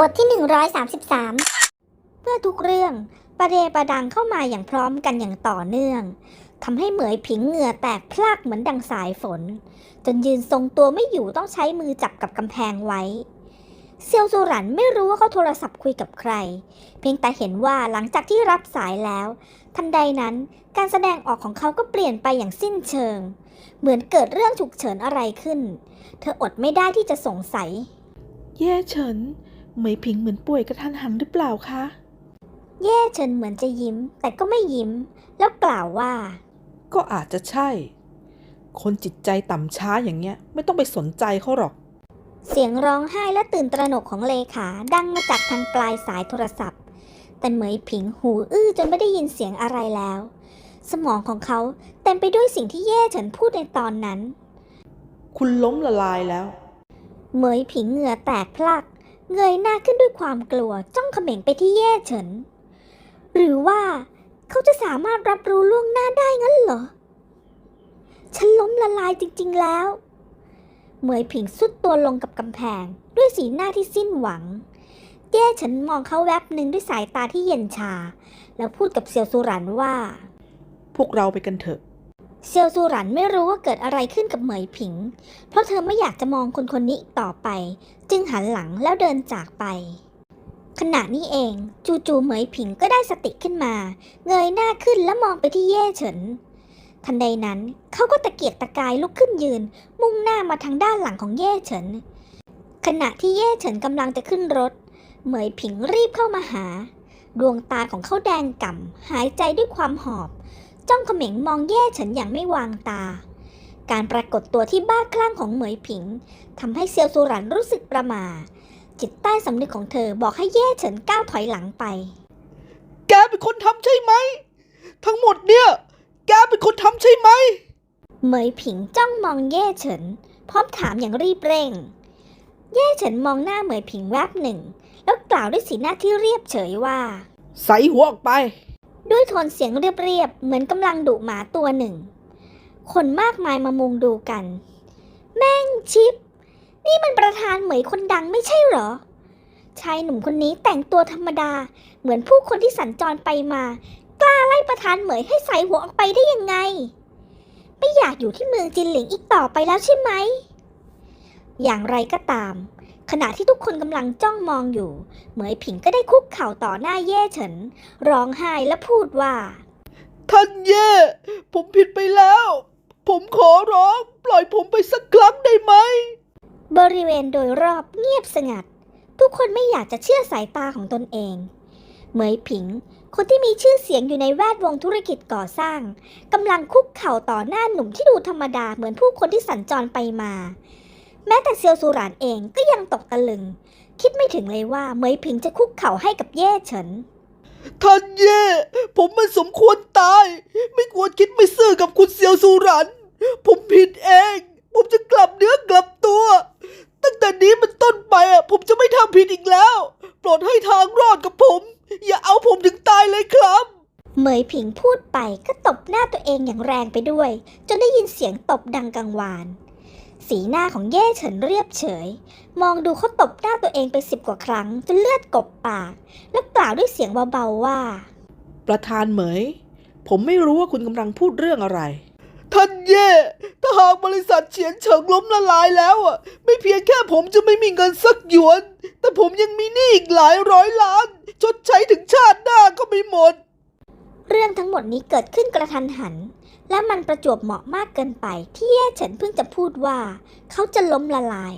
บทที่ 133เมื่อทุกเรื่องประเดประดังเข้ามาอย่างพร้อมกันอย่างต่อเนื่องทำให้เหมยผิงเหงื่อแตกพลากเหมือนดังสายฝน จนยืนทรงตัวไม่อยู่ต้องใช้มือจับกับกำแพงไว้ เซียวสุรันไม่รู้ว่าเขาโทรศัพท์คุยกับใคร เพียงแต่เห็นว่าหลังจากที่รับสายแล้ว ทันใดนั้นการแสดงออกของเขาก็เปลี่ยนไปอย่างสิ้นเชิง เหมือนเกิดเรื่องฉุกเฉินอะไรขึ้น เธออดไม่ได้ที่จะสงสัย แย่เฉิน เหมยผิงเหมือนป่วยกระทันหันหรือเปล่าคะ เย่เฉินเหมือนจะยิ้ม แต่ก็ไม่ยิ้ม แล้วกล่าวว่า ก็อาจจะใช่ คนจิตใจต่ำช้าอย่างเงี้ย ไม่ต้องไปสนใจเขาหรอก เสียงร้องไห้และตื่นตระหนกของเลขาดังมาจากทางปลายสายโทรศัพท์ แต่เหมยผิงหูอื้อจนไม่ได้ยินเสียงอะไรแล้ว สมองของเขาเต็มไปด้วยสิ่งที่เย่เฉินพูดในตอนนั้น คุณล้มละลายแล้ว เหมยผิงเหงื่อแตกพลัก เงยหน้าขึ้นด้วยความกลัวจ้องเขม็งไปที่เย่เฉิน หรือว่าเขาจะสามารถรับรู้ล่วงหน้าได้งั้นเหรอ ฉันล้มละลายจริง ๆ แล้ว เหมยผิงสุดตัวลงกับกำแพง ด้วยสีหน้าที่สิ้นหวัง เย่เฉินมองเขาแวบหนึ่งด้วยสายตาที่เย็นชา แล้วพูดกับเซียวสุรันว่า พวกเราไปกันเถอะ เซียวซูหรันไม่รู้ว่าเกิดอะไรขึ้นกับเหมยผิง เพราะเธอไม่อยากจะมองคนคนนี้อีกต่อไป จึงหันหลังแล้วเดินจากไป ขณะนี้เองจู่ๆเหมยผิงก็ได้สติขึ้นมา เงยหน้าขึ้นแล้วมองไปที่เย่เฉิน ทันใดนั้นเขาก็ตะเกียกตะกายลุกขึ้นยืน มุ่งหน้ามาทางด้านหลังของเย่เฉิน ขณะที่เย่เฉินกำลังจะขึ้นรถ เหมยผิงรีบเข้ามาหา ดวงตาของเขาแดงก่ำหายใจด้วยความหอบ จ้องเขม็งมองแย่เฉินอย่างไม่วางตา การปรากฏตัวที่บ้าคลั่งของเหมยผิงทำให้เซียวซูหรันรู้สึกประหมาจิตใต้สำนึกของเธอบอกให้แย่เฉินก้าวถอยหลังไป แกเป็นคนทำใช่ไหม ทั้งหมดเนี่ย แกเป็นคนทำใช่ไหม เหมยผิงจ้องมองแย่เฉิน พร้อมถามอย่างรีบเร่ง แย่เฉินมองหน้าเหมยผิงแวบหนึ่ง แล้วกล่าวด้วยสีหน้าที่เรียบเฉยว่า ใส่หัวออกไป ด้วยโทนเสียงเรียบๆ เหมือนกำลังดุหมาตัวหนึ่ง คนมากมายมามุงดูกัน แม่งชิป นี่มันประธานเหมยคนดังไม่ใช่เหรอ ชายหนุ่มคนนี้แต่งตัวธรรมดา เหมือนผู้คนที่สัญจรไปมา กล้าไล่ประธานเหมยให้ใส่หัวออกไปได้ยังไง ไม่อยากอยู่ที่เมืองจินหลิงอีกต่อไปแล้วใช่ไหม อย่างไรก็ตาม ขณะที่ทุกคนกำลังจ้องมองอยู่ เหมยผิงก็ได้คุกเข่าต่อหน้าเย่เฉิน ร้องไห้และพูดว่า ท่านเย่ ผมผิดไปแล้ว ผมขอร้อง ปล่อยผมไปสักครั้งได้ไหม บริเวณโดยรอบเงียบสงัด ทุกคนไม่อยากจะเชื่อสายตาของตนเอง เหมยผิง คนที่มีชื่อเสียงอยู่ในแวดวงธุรกิจก่อสร้างกำลังคุกเข่าต่อหน้าหนุ่มที่ดูธรรมดาเหมือนผู้คนที่สัญจรไปมา แม้แต่เซียวซูหรานเองก็ยังตกตะลึง คิดไม่ถึงเลยว่าเหมยผิงจะคุกเข่าให้กับเย่เฉินท่านเย่ ผมมันสมควรตาย ไม่ควรคิดไม่ซื่อกับคุณเซียวซูรัน ผมผิดเอง ผมจะกลับเนื้อกลับตัว ตั้งแต่นี้เป็นต้นไปอะ ผมจะไม่ทำผิดอีกแล้ว โปรดให้ทางรอดกับผม อย่าเอาผมถึงตายเลยครับ เหมยผิงพูดไปก็ตบหน้าตัวเองอย่างแรงไปด้วย จนได้ยินเสียงตบดังกังวาน สีหน้าของเย่เฉินเรียบเฉย มองดูเขาตบหน้าตัวเองไปสิบกว่าครั้ง จนเลือดกบปาก แล้วกล่าวด้วยเสียงเบาๆว่า ประธานเหมย ผมไม่รู้ว่าคุณกำลังพูดเรื่องอะไร ท่านเย่ถ้าหากบริษัทเฉียนเฉิงล้มละลายแล้วอะ ไม่เพียงแค่ผมจะไม่มีเงินสักหยวน แต่ผมยังมีหนี้อีกหลายร้อยล้าน ชดใช้ถึงชาติหน้าก็ไม่หมด เรื่องทั้งหมดนี้เกิดขึ้นกระทันหัน และมันประจวบเหมาะมากเกินไปที่เย่เฉินเพิ่งจะพูดว่า เขาจะล้มละลาย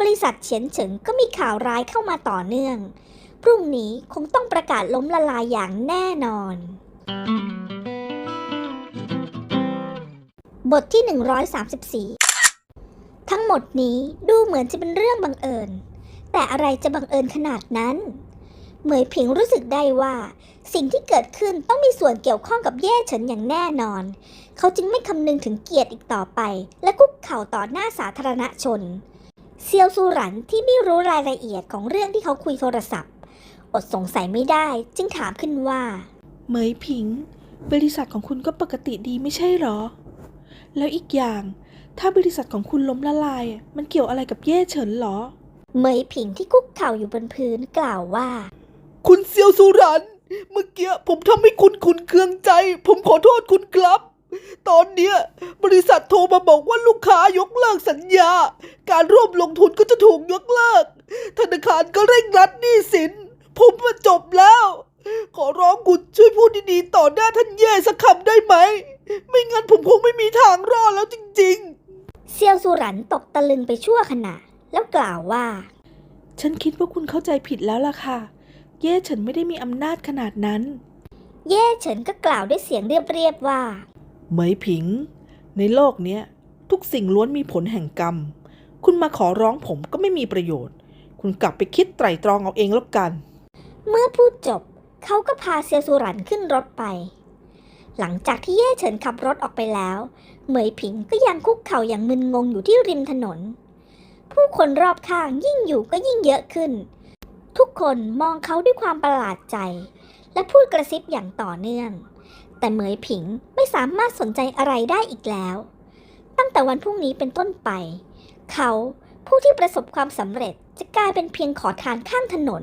บริษัทเฉียนเฉิงก็มีข่าวร้ายเข้ามาต่อเนื่อง พรุ่งนี้คงต้องประกาศล้มละลายอย่างแน่นอน บทที่ 134 ทั้งหมดนี้ดูเหมือนจะเป็นเรื่องบังเอิญ แต่อะไรจะบังเอิญขนาดนั้น เหมยผิงรู้สึกได้ว่า สิ่งที่เกิดขึ้นต้องมีส่วนเกี่ยวข้องกับเย่เฉินอย่างแน่นอน เขาจึงไม่คำนึงถึงเกียรติอีกต่อไป และคุกเข่าต่อหน้าสาธารณชน เซียวซูหรันที่ไม่รู้รายละเอียดของเรื่องที่เขาคุยโทรศัพท์ อดสงสัยไม่ได้จึงถามขึ้นว่า เหมยผิง บริษัทของคุณก็ปกติดีไม่ใช่หรอ แล้วอีกอย่าง ถ้าบริษัทของคุณล้มละลายอะมันเกี่ยวอะไรกับแย่เฉินหรอ เหมยผิงที่คุกเข่าอยู่บนพื้นกล่าวว่า คุณเซียวสุรัน เมื่อกี้ผมทำให้คุณขุนเคืองใจ ผมขอโทษคุณครับ ตอนเนี้ยบริษัทโทรมาบอกว่าลูกค้ายกเลิกสัญญา การร่วมลงทุนก็จะถูกยกเลิก ธนาคารก็เร่งรัดหนี้สิน ผมมาจบแล้ว ขอร้องคุณช่วยพูดดีๆ ต่อหน้าท่านแย่สักคำได้ไหม ไม่งั้นผมคงไม่มีทางรอดแล้วจริงๆ เซียวสุรันตกตะลึงไปชั่วขณะแล้วกล่าวว่า ฉันคิดว่าคุณเข้าใจผิดแล้วล่ะค่ะ เย่เฉินไม่ได้มีอำนาจขนาดนั้น เย่เฉินก็กล่าวด้วยเสียงเรียบๆว่า เหมยผิง ในโลกเนี้ย ทุกสิ่งล้วนมีผลแห่งกรรม คุณมาขอร้องผมก็ไม่มีประโยชน์ คุณกลับไปคิดไตร่ตรองเอาเองแล้วกัน เมื่อพูดจบเขาก็พาเซียวสุรันขึ้นรถไป หลังจากที่เย่เฉินขับรถออกไปแล้ว เหมยผิงก็ยังคุกเข่าอย่างมึนงงอยู่ที่ริมถนน ผู้คนรอบข้างยิ่งอยู่ก็ยิ่งเยอะขึ้น ทุกคนมองเขาด้วยความประหลาดใจ และพูดกระซิบอย่างต่อเนื่อง แต่เหมยผิงไม่สามารถสนใจอะไรได้อีกแล้ว ตั้งแต่วันพรุ่งนี้เป็นต้นไป เขาผู้ที่ประสบความสำเร็จจะกลายเป็นเพียงขอทานข้างถนน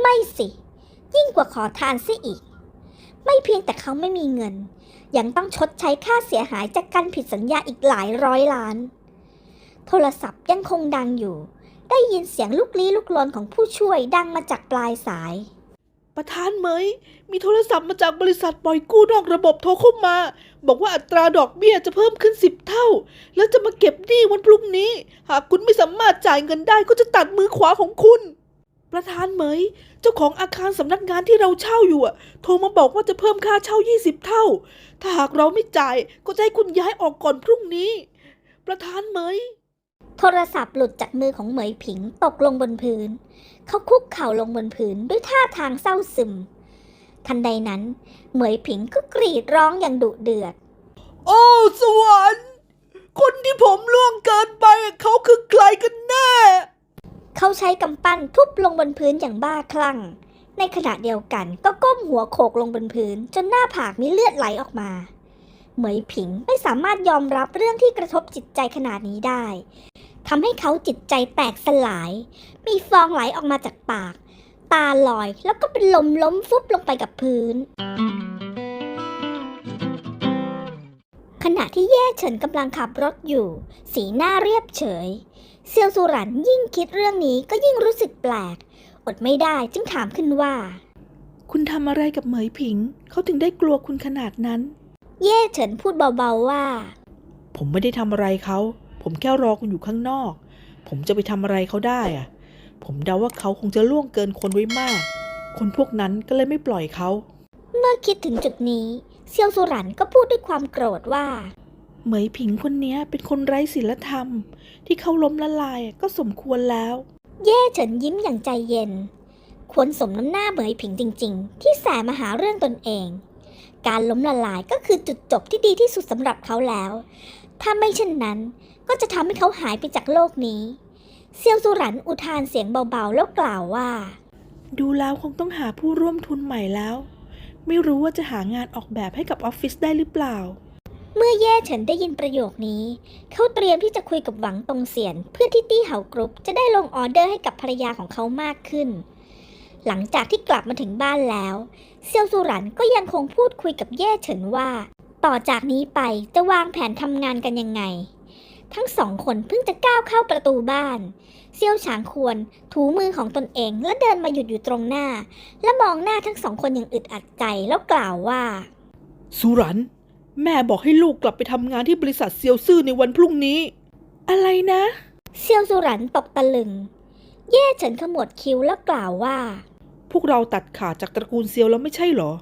ไม่สิ ยิ่งกว่าขอทานซะอีก ไม่เพียงแต่เขาไม่มีเงิน ยังต้องชดใช้ค่าเสียหายจากการผิดสัญญาอีกหลายร้อยล้าน โทรศัพท์ยังคงดังอยู่ ได้ยินเสียงลูกลี้ลุกลนของผู้ช่วยดังมาจากปลายสาย ประธานเหม มีโทรศัพท์มาจากบริษัทปล่อยกู้นอกระบบโทรเข้ามา บอกว่าอัตราดอกเบี้ยจะเพิ่มขึ้นสิบเท่า แล้วจะมาเก็บหนี้วันพรุ่งนี้ หากคุณไม่สามารถจ่ายเงินได้ก็จะตัดมือขวาของคุณ ประธานเหมย เจ้าของอาคารสำนักงานที่เราเช่าอยู่อะโทรมาบอกว่าจะเพิ่มค่าเช่า 20 เท่า ถ้าหากเราไม่จ่ายก็จะให้คุณย้ายออกก่อนพรุ่งนี้ ประธานเหมย โทรศัพท์หลุดจากมือของเหมยผิงตกลงบนพื้น เขาคุกเข่าลงบนพื้นด้วยท่าทางเศร้าซึม ทันใดนั้น เหมยผิงก็กรีดร้องอย่างดุเดือด โอ้สวรรค์ คนที่ผมล่วงเกินไปเขาคือใครกันแน่ เขาใช้กำปั้นทุบลงบนพื้นอย่างบ้าคลั่ง ในขณะเดียวกันก็ก้มหัวโขกลงบนพื้น จนหน้าผากมีเลือดไหลออกมา เหมยผิงไม่สามารถยอมรับเรื่องที่กระทบจิตใจขนาดนี้ได้ ทำให้เขาจิตใจแตกสลาย มีฟองไหลออกมาจากปาก ตาลอยแล้วก็เป็นลมล้มฟุบลงไปกับพื้น ขณะที่แย่เฉินกำลังขับรถอยู่ สีหน้าเรียบเฉย เซียวสุรันยิ่งคิดเรื่องนี้ก็ยิ่งรู้สึกแปลก อดไม่ได้จึงถามขึ้นว่า คุณทำอะไรกับเหมยผิง เขาถึงได้กลัวคุณขนาดนั้น เย่เฉินพูดเบาๆว่า ผมไม่ได้ทำอะไรเขา ผมแค่รอคุณอยู่ข้างนอก ผมจะไปทำอะไรเขาได้อะผมเดาว่าเขาคงจะล่วงเกินคนไว้มาก คนพวกนั้นก็เลยไม่ปล่อยเขา เมื่อคิดถึงจุดนี้ เซียวสุรันก็พูดด้วยความโกรธว่า เหมยผิงคนเนี้ยเป็นคนไร้ศีลธรรม ที่เขาล้มละลายก็สมควรแล้วเย่เฉินยิ้มอย่างใจเย็น ควรสมน้ำหน้าเหมยผิงจริง ๆ ที่แสมาหาเรื่องตนเอง การล้มละลายก็คือจุดจบที่ดีที่สุดสำหรับเขาแล้ว ถ้าไม่เช่นนั้น ก็จะทำให้เขาหายไปจากโลกนี้ เซียวสุรันอุทานเสียงเบาๆ แล้วกล่าวว่า ดูแล้วคงต้องหาผู้ร่วมทุนใหม่แล้ว ไม่รู้ว่าจะหางานออกแบบให้กับออฟฟิศได้หรือเปล่า เมื่อแย่เฉินได้ยินประโยคนี้ เขาเตรียมที่จะคุยกับหวังตงเสียน เพื่อที่ตี้เหากรุ๊ปจะได้ลงออเดอร์ให้กับภรรยาของเขามากขึ้น หลังจากที่กลับมาถึงบ้านแล้ว เซียวสุรันก็ยังคงพูดคุยกับแย่เฉินว่า ต่อจากนี้ไปจะวางแผนทำงานกันยังไง ทั้งสองคนเพิ่งจะก้าวเข้าประตูบ้าน เซียวฉางควรถูมือของตนเองและเดินมาหยุดอยู่ตรงหน้า และมองหน้าทั้งสองคนอย่างอึดอัดใจแล้วกล่าวว่า สุรัน แม่บอกให้ลูกกลับไปทำงานที่บริษัทเซียวซื่อในวันพรุ่งนี้ อะไรนะ เซียวสุรันตกตะลึง เย่เฉินขมวดคิ้วแล้วกล่าวว่า พวกเราตัดขาดจากตระกูลเซียวแล้วไม่ใช่เหรอ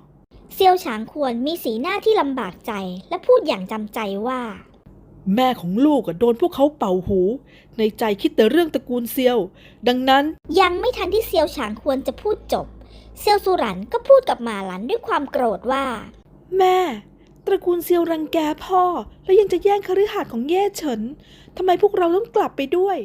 เซียวฉางควรมีสีหน้าที่ลำบากใจและพูดอย่างจำใจว่า แม่ของลูกอะโดนพวกเขาเป่าหู ในใจคิดแต่เรื่องตระกูลเซียว ดังนั้นยังไม่ทันที่เซียวฉางควรจะพูดจบ เซียวสุรันก็พูดกับหมาหลันด้วยความโกรธว่า แม่ ตระกูลเซียวรังแกพ่อ แล้วยังจะแย่งคฤหาสน์ของเย่เฉินทำไมพวกเราต้องกลับไปด้วย